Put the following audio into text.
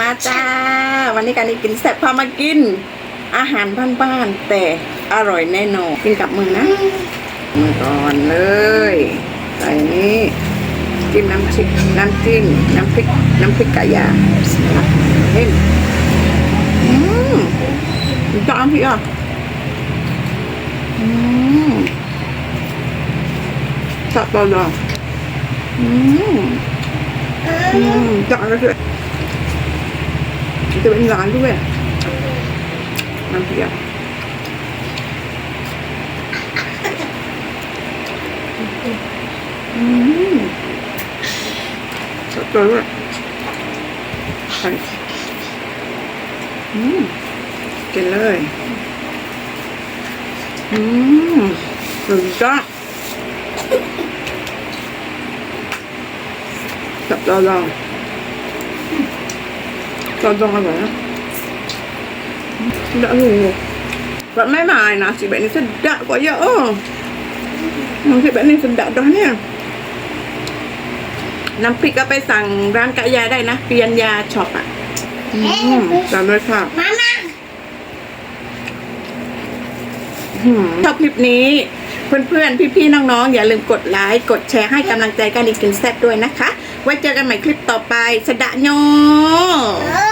มาจ้า วันนี้การนี้กินแซ่บพามากิน อาหารบ้านๆแต่อร่อยแน่นอนกินกับมือนะมือก่อนเลยใส่นี้จิ้มน้ำชิกน้ำจิ้มน้ำพริกน้ำพริกกะยาเห็นอืมจอมพี่อะอืมจับตัวลองอืมอืมจับก็คือ จะเป็นร้านด้วยน้ำเปียกอืมสดด้วยไปอืมกินเลย อืมสุดยอดจับเราลองเรา ลองอร่อยนะ Sedap ni. Buat main-main nasi beg ni sedap kok ya. Oh. Nasi beg ni sedap dah ni. น้ำพริกก็ไปสั่งร้านกะยาได้นะเปียนยาช็อปอะอืมสั่งเลยค่ะ มาม่าอืมชอบคลิปนี้ เพื่อนๆ พี่ๆ น้องๆ อย่าลืมกดไลค์กดแชร์ให้กำลังใจการดีกินแซ่บด้วยนะคะ ไว้เจอกันใหม่คลิปต่อไปสะดะโยเออ